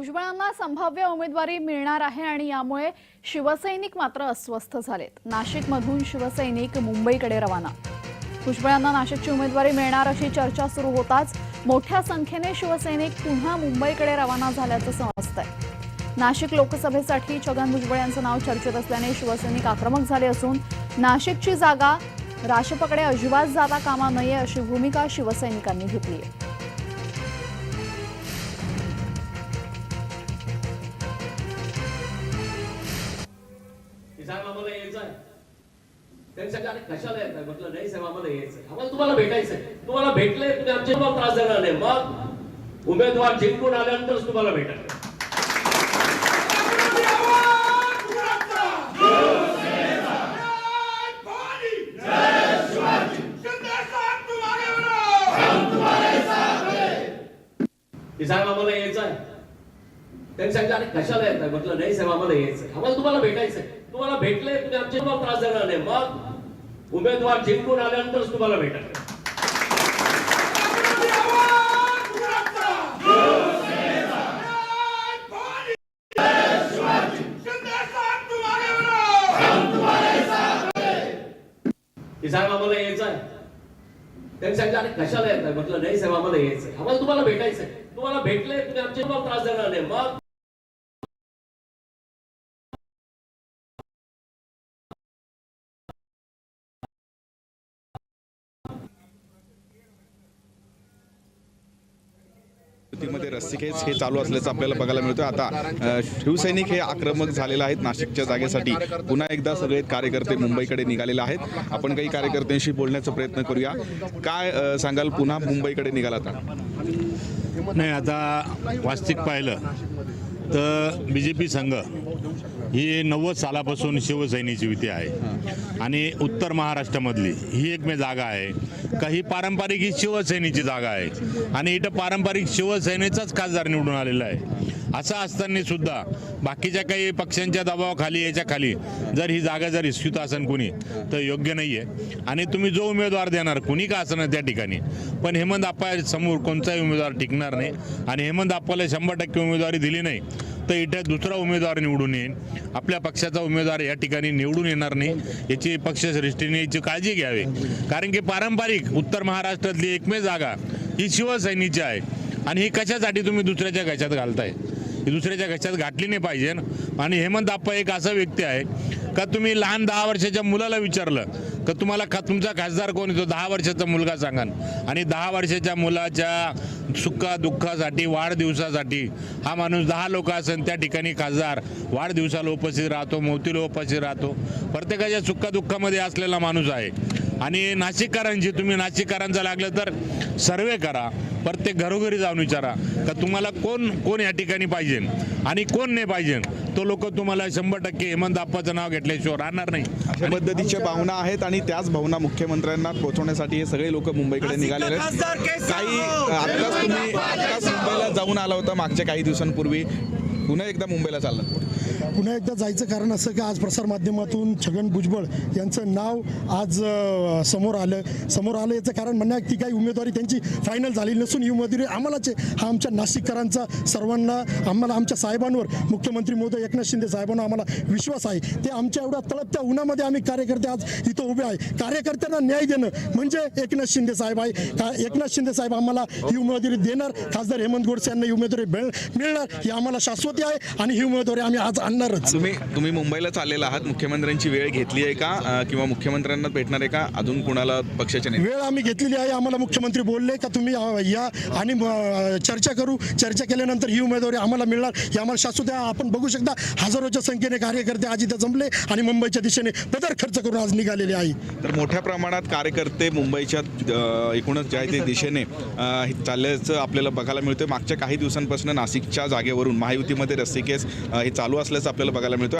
भुजबळांना संभाव्य उमेदवारी मिळणार आहे आणि यामुळे शिवसैनिक मात्र अस्वस्थ झालेत. नाशिकमधून शिवसैनिक मुंबईकडे रवाना. भुजबळांना नाशिकची उमेदवारी मिळणार अशी चर्चा सुरू होताच मोठ्या संख्येने शिवसैनिक पुन्हा मुंबईकडे रवाना झाल्याचं समजतंय. नाशिक लोकसभेसाठी छगन भुजबळ यांचं नाव चर्चेत असल्याने शिवसैनिक आक्रमक झाले असून नाशिकची जागा राष्ट्रपकडे अजिबात जाता कामा नये अशी भूमिका शिवसैनिकांनी घेतली आहे. की साहेब आम्हाला यायचं आहे. त्यांनी सांगितलं अरे कशाला येत आहे म्हटलं नाही साहेब आम्हाला यायचं आम्हाला तुम्हाला भेटायचं आहे. तुम्हाला भेटलंय तुम्ही आमच्या त्रास देणार नाही. मग उमेदवार जिंकून आल्यानंतरच तुम्हाला भेटायचं की साहेब आम्हाला यायचं आहे त्यांनी सांगितलं अरे कशाला येत आहे म्हटलं नाही साहेब आम्हाला यायचं आम्हाला तुम्हाला भेटायचंय. तुम्हाला भेटलंय? तुम्ही आमच्या तुम्हाला त्रास देणार नाही. मग उमेदवार जिंकून आल्यानंतरच तुम्हाला भेटायचं साहेब आम्हाला यायचं आहे त्यांनी सांगितलं आणि कशाला येत नाही म्हटलं नाही साहेब आम्हाला यायचं आम्हाला तुम्हाला भेटायचंय. तुम्हाला भेटले तुम्ही आमचे त्रास देणार नाही. मग युतीमध्ये रस्सीखेच हे चालू असल्याचं आपल्याला बघायला मिळतं आता शिवसैनिक हे आक्रमक झालेले आहेत नाशिकच्या जागेसाठी. पुन्हा एकदा सगळे कार्यकर्ते मुंबईकडे निघालेले आहेत. आपण काही कार्यकर्त्यांशी बोलण्याचा प्रयत्न करूया. काय सांगाल? पुन्हा मुंबईकडे निघाला आता. नाही आता वास्तविक पाहिलं तर बी जे पी संघ ही नव्वद सालापासून शिवसैनिकची युती आहे. आणि उत्तर महाराष्ट्रामधली ही एकमेव जागा आहे. का ही पारंपरिक ही शिवसेनेची जागा आहे. आणि इथं पारंपरिक शिवसेनेचाच खासदार निवडून आलेला आहे. असं असताना सुद्धा बाकीच्या काही पक्षांच्या दबावाखाली याच्या खाली जर ही जागा जर हिसकीत असेल कुणी तर योग्य नाही आहे आणि तुम्ही जो उमेदवार देणार कुणी का असणार त्या ठिकाणी? पण हेमंत आप्पा समोर कोणताही उमेदवार टिकणार नाही. आणि हेमंत आप्पाला शंभर टक्के उमेदवारी दिली नाही. तर इथं दुसरा उमेदवार निवडून येईल आपल्या पक्षाचा उमेदवार या ठिकाणी निवडून येणार नाही. याची पक्षश्रेष्ठीने याची काळजी घ्यावी. कारण की पारंपरिक उत्तर महाराष्ट्रातली एकमेव जागा ही शिवसैनिकची आहे. आणि ही कशासाठी तुम्ही दुसऱ्याच्या घशात घालताय? ही दुसऱ्याच्या घशात घातली नाही पाहिजे. आणि हेमंत आप्पा एक असा व्यक्ती आहे का तुम्ही लहान दहा वर्षाच्या मुलाला विचारलं? का तुम्हाला खा तुमचा खासदार कोण येतो दहा वर्षाचा मुलगा सांगा आणि दहा वर्षाच्या मुलाच्या सुखा दुःखासाठी वाढदिवसासाठी हा माणूस दहा लोक असेल त्या ठिकाणी खासदार वाढदिवसाला उपस्थित राहतो मोतीला उपस्थित राहतो. प्रत्येकाच्या सुखा दुःखामध्ये असलेला माणूस आहे. आणि नाशिककरांची तुम्ही नाशिककरांचं लागलं तर सर्वे करा. प्रत्येक घरोघरी जाऊन विचारा का तुम्हाला कोण कोण या ठिकाणी पाहिजे आणि कोण नाही पाहिजे? तो लोक तुम्हाला शंभर टक्के हेमंत आप्पाचं नाव घेतल्याशिवाय राहणार नाही. अशा पद्धतीच्या भावना आहेत आणि त्याच भावना मुख्यमंत्र्यांना पोहोचवण्यासाठी हे सगळे लोक मुंबईकडे निघालेले आहेत. काही आत्ताच तुम्ही आत्ताच मुंबईला जाऊन आला होता मागच्या काही दिवसांपूर्वी. पुन्हा एकदा मुंबईला चाललात पुन्हा एकदा जायचं कारण असं की आज प्रसारमाध्यमातून छगन भुजबळ यांचं नाव आज समोर आलं. समोर आलं याचं कारण म्हणणं ती काही उमेदवारी त्यांची फायनल झाली नसून ही उमेदवारी आम्हालाच आहे. हा आमच्या नाशिककरांचा सर्वांना आम्हाला आमच्या साहेबांवर मुख्यमंत्री महोदय एकनाथ शिंदे साहेबांना आम्हाला विश्वास आहे. ते आमच्या एवढ्या तळपत्या उन्हामध्ये आम्ही कार्यकर्ते आज इथं उभे आहे. कार्यकर्त्यांना न्याय देणं म्हणजे एकनाथ शिंदे साहेब आहे. का एकनाथ शिंदे साहेब आम्हाला ही उमेदवारी देणार? खासदार हेमंत गोडसे यांना ही उमेदवारी मिळ- मिळणार? ही आम्हाला शाश्वती आहे आणि ही उमेदवारी आम्ही आज आणणारच. तुम्ही तुम्ही मुंबईला चाललेला आहात. मुख्यमंत्र्यांची वेळ घेतली आहे का? किंवा मुख्यमंत्र्यांना भेटणार आहे का? अजून कुणाला पक्षाच्या नेते वेळ आम्ही घेतलेली आहे. आम्हाला मुख्यमंत्री बोलले का तुम्ही या आणि चर्चा करू. चर्चा केल्यानंतर ही उमेदवारी आम्हाला मिळणार. ही आम्हाला शाश्वत आहे. आपण बघू शकता हजारोच्या संख्येने कार्यकर्ते आज इथं जमले आणि मुंबईच्या दिशेने पदर खर्च करून आज निघालेले आहे. तर मोठ्या प्रमाणात कार्यकर्ते मुंबईच्या एकूणच ज्या आहे ते दिशेने चालल्याचं आपल्याला बघायला मिळतं मागच्या काही दिवसांपासून नाशिकच्या जागेवरून महायुतीमध्ये रस्सीकेस अ, हे चालू असल्याचं आपल्याला बघायला मिळतो